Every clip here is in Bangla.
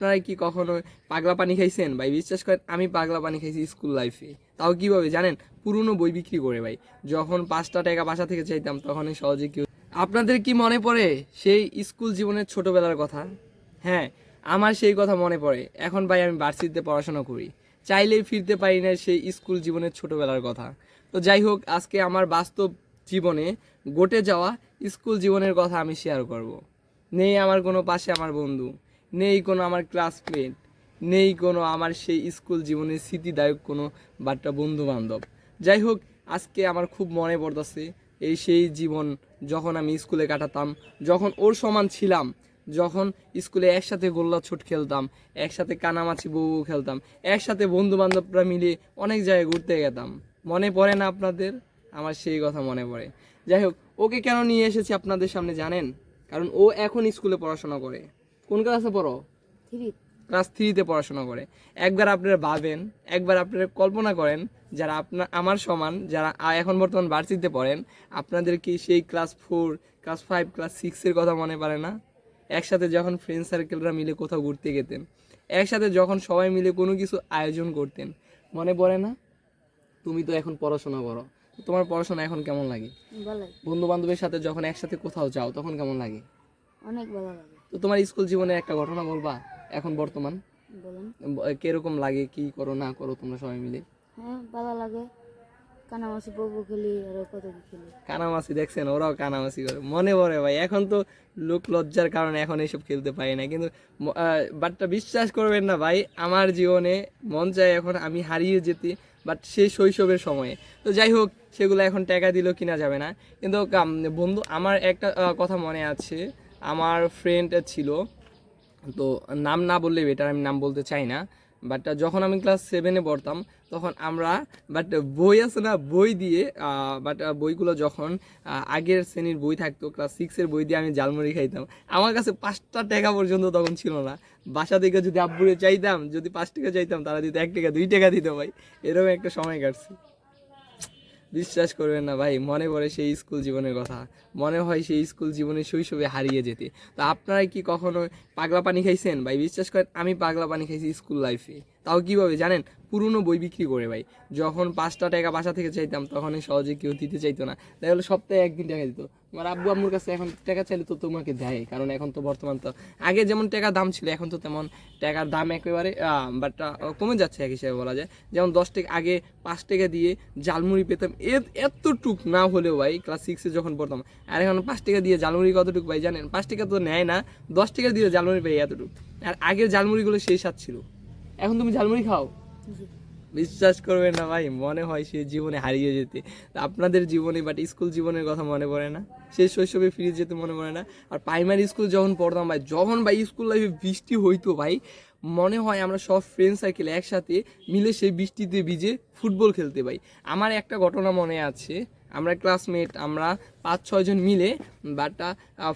আপনারা কি কখনো পাগলা পানি খাইছেন? ভাই, বিশ্বাস করেন, আমি পাগলা পানি খাইছি স্কুল লাইফে তাও কীভাবে? জানেন, পুরনো বই বিক্রি করে, ভাই। যখন পাঁচটা টাকা বাসা থেকে চাইতাম, তখনই সহজে কেউ আপনাদের কি মনে পড়ে সেই স্কুল জীবনের ছোটবেলার কথা? হ্যাঁ আমার সেই কথা মনে পড়ে। এখন ভাই, আমি ভার্সিটিতে পড়াশোনা করি। চাইলেই ফিরতে পারি না সেই স্কুল জীবনের ছোটবেলার কথা। তো যাই হোক, আজকে আমার বাস্তব জীবনে ঘটে যাওয়া স্কুল জীবনের কথা আমি শেয়ার করব। নেই আমার কোনো পাশে আমার বন্ধু। নেই কোনো আমার ক্লাসমেট নেই কোনো আমার সেই স্কুল জীবনের স্মৃতিদায়ক কোনো বাট্টা বন্ধু বান্ধব যাই হোক, আজকে আমার খুব মনে পড়তেছে এই সেই জীবন যখন আমি স্কুলে কাটাতাম, যখন ওর সমান ছিলাম, যখন স্কুলে একসাথে গোল্লা ছুট খেলতাম, একসাথে কানামাছি বউ বউ খেলতাম, একসাথে বন্ধু বান্ধবরা মিলে অনেক জায়গায় ঘুরতে গেতাম। মনে পড়ে না আপনাদের? আমার সেই কথা মনে পড়ে। যাই হোক, ওকে কেন নিয়ে এসেছি আপনাদের সামনে জানেন? কারণ ও এখন স্কুলে পড়াশোনা করে। কোন ক্লাসে পড়ো? ক্লাস থ্রিতে পড়াশোনা করে। একবার আপনারা ভাবেন একবার আপনারা কল্পনা করেন যারা আপনার আমার সমান যারা এখন বর্তমান ভার্সিটিতে পড়েন আপনাদের কি সেই class four class five class সিক্সের কথা মনে পড়ে না? একসাথে যখন ফ্রেন্ড সার্কেলরা মিলে কোথাও ঘুরতে যেতেন একসাথে যখন সবাই মিলে কোনো কিছু আয়োজন করতেন মনে পড়ে না? তুমি তো এখন পড়াশোনা করো। তোমার পড়াশোনা এখন কেমন লাগে? বন্ধু বান্ধবের সাথে যখন একসাথে কোথাও যাও তখন কেমন লাগে? অনেক ভালো লাগে। তো তোমার স্কুল জীবনের একটা ঘটনা বলবা এখন বর্তমান? বলেন। কীরকম লাগে কি করো না করো তোমরা সবাই মিলে? হ্যাঁ ভালো লাগে। কানামাছি বউ খেলি আর কত কি খেলি। কানামাছি দেখছেন ওরাও কানামাছি করে। মনে পড়ে ভাই এখন তো লোক লজ্জার কারণে এখন এইসব খেলতে পারি না। কিন্তু বাটটা বিশ্বাস করবেন না ভাই আমার জীবনে মন চায় এখন আমি হারিয়ে যেতে বাট সেই শৈশবের সময়ে। তো যাই হোক সেগুলো এখন টাকা দিলেও কিনা যাবে না। কিন্তু বন্ধু আমার একটা কথা মনে আছে। আমার ফ্রেন্ড ছিল, তো নাম না বললে বেটার আমি নাম বলতে চাই না বাট যখন আমি ক্লাস সেভেনে পড়তাম, তখন আমরা বাট বই আছে না, বই দিয়ে বাট বইগুলো যখন আগের শ্রেণির বই থাকতো ক্লাস সিক্সের বই দিয়ে আমি জালমুড়ি খাইতাম। আমার কাছে পাঁচটা টাকা পর্যন্ত তখন ছিল না। বাসা থেকে যদি আব্বুরে চাইতাম, যদি পাঁচ টাকা চাইতাম, তারা দিত এক টাকা, দুই টাকা দিত ভাই। এরকম একটা সময় কাটছে। বিশ্বাস করবেন না ভাই, মনে পড়ে সেই স্কুল জীবনের কথা। মনে হয় সেই স্কুল জীবনে শৈশবে হারিয়ে যেতে। তো আপনারা কি কখনো পাগলা পানি খাইছেন? ভাই, বিশ্বাস করেন, আমি পাগলা পানি খাইছি স্কুল লাইফে তাও কীভাবে জানেন? পুরনো বই বিক্রি করে ভাই। যখন পাঁচটা টাকা বাসা থেকে চাইতাম, তখনই সহজে কেউ দিতে চাইতো না। তাই হলো সপ্তাহে একদিন টাকা দিত। আমার আব্বু আম্মুর কাছে এখন টাকা চাইলে তো তোমাকে দেয়, কারণ এখন তো বর্তমান তো। আগে যেমন টাকার দাম ছিল, এখন তো তেমন টাকার দাম একেবারে বাট কমে যাচ্ছে এক হিসাবে বলা যায়। যেমন দশ টাকা, আগে পাঁচ টাকা দিয়ে জালমুড়ি পেতাম। এতটুক না হলেও ভাই ক্লাস সিক্সে যখন পড়তাম, আর এখন পাঁচ টাকা দিয়ে জালমুড়ি কতটুকু ভাই জানেন? পাঁচ টাকা তো নেয় না, দশ টাকা দিয়ে জালমুড়ি পাই এতটুকু। আর আগের জালমুড়িগুলো সেই স্বাদ ছিল। এখন তুমি ঝালমুড়ি খাও। বিশ্বাস করবেন না ভাই মনে হয় সে জীবনে হারিয়ে যেতে। আপনাদের জীবনে বাট স্কুল জীবনের কথা মনে পড়ে না। সেই শৈশবে ফিরে যেতে মনে পড়ে না। আর প্রাইমারি স্কুল যখন পড়তাম ভাই যখন ভাই স্কুল লাইফে বৃষ্টি হইতো ভাই মনে হয় আমরা সব ফ্রেন্ড সার্কেল একসাথে মিলে সেই বৃষ্টিতে ভিজে ফুটবল খেলতে ভাই। আমার একটা ঘটনা মনে আছে। আমরা ক্লাসমেট আমরা পাঁচ ছয়জন মিলে বাট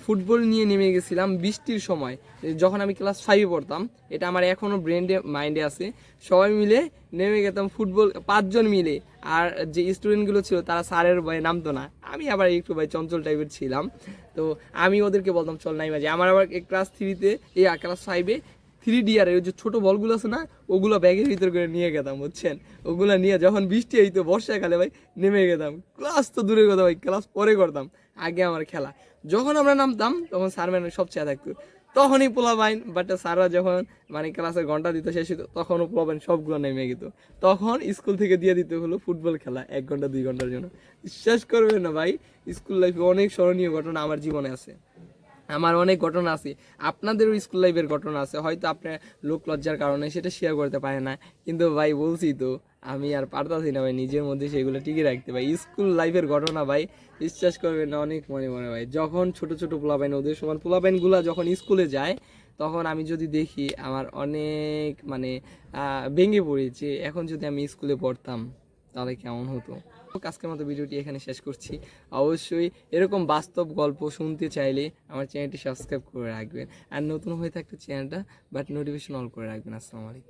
ফুটবল নিয়ে নেমে গেছিলাম বৃষ্টির সময়। যখন আমি ক্লাস ফাইভে পড়তাম, এটা আমার এখনও ব্রেন্ডে মাইন্ডে আছে, সবাই মিলে নেমে গেতাম ফুটবল পাঁচজন মিলে। আর যে স্টুডেন্টগুলো ছিল, তারা স্যারের ভয়ে নামতো না। আমি আবার একটু ভাই চঞ্চল টাইপের ছিলাম। তো আমি ওদেরকে বলতাম, চল নাই বাজে আমার আবার ক্লাস থ্রিতে এই ক্লাস ফাইভে থ্রি ডিয়ার ওই যে ছোটো বলগুলো আছে না, ওগুলো ব্যাগের ভিতর করে নিয়ে গেতাম, বুঝছেন? ওগুলো নিয়ে যখন বৃষ্টি হইতো, বর্ষাকালে ভাই নেমে গেতাম। ক্লাস তো দূরের কথা ভাই ক্লাস পরে করতাম, আগে আমার খেলা। যখন আমরা নামতাম, তখন স্যার ম্যাম সব চেয়ে থাকতো তখনই পোলাবাইন বাট স্যাররা যখন মানে ক্লাসের ঘণ্টা দিত, শেষ হতো তখনও পোলাবাইন সবগুলো নেমে গেত। তখন স্কুল থেকে দিয়ে দিতে হলো ফুটবল খেলা, এক ঘণ্টা, দুই ঘণ্টার জন্য। বিশ্বাস করবেন না ভাই স্কুল লাইফে অনেক স্মরণীয় ঘটনা আমার জীবনে আছে। আমার অনেক ঘটনা আছে। আপনাদেরও স্কুল লাইফের ঘটনা আছে। হয়তো আপনার লোক লজ্জার কারণে সেটা শেয়ার করতে পারে না। কিন্তু ভাই, বলছি তো, আমি আর পারতাছি না ভাই, নিজের মধ্যে সেগুলো টিকে রাখতে। ভাই স্কুল লাইফের ঘটনা ভাই, বিশ্বাস করবেন না, অনেক মনে মনে ভাই। যখন ছোট ছোট পোলাপাইন ওদের সমান পোলাপাইনগুলো যখন স্কুলে যায়, তখন আমি যদি দেখি আমার অনেক মানে ভেঙে পড়েছে। এখন যদি আমি স্কুলে পড়তাম, তাহলে কেমন হতো? আজকের মতো ভিডিওটি এখানে শেষ করছি। অবশ্যই এরকম বাস্তব গল্প শুনতে চাইলে আমার চ্যানেলটি সাবস্ক্রাইব করে রাখবেন। আর নতুন হয়ে থাকলে চ্যানেলটা বাট নোটিফিকেশন অল করে রাখবেন। আসসালামু আলাইকুম।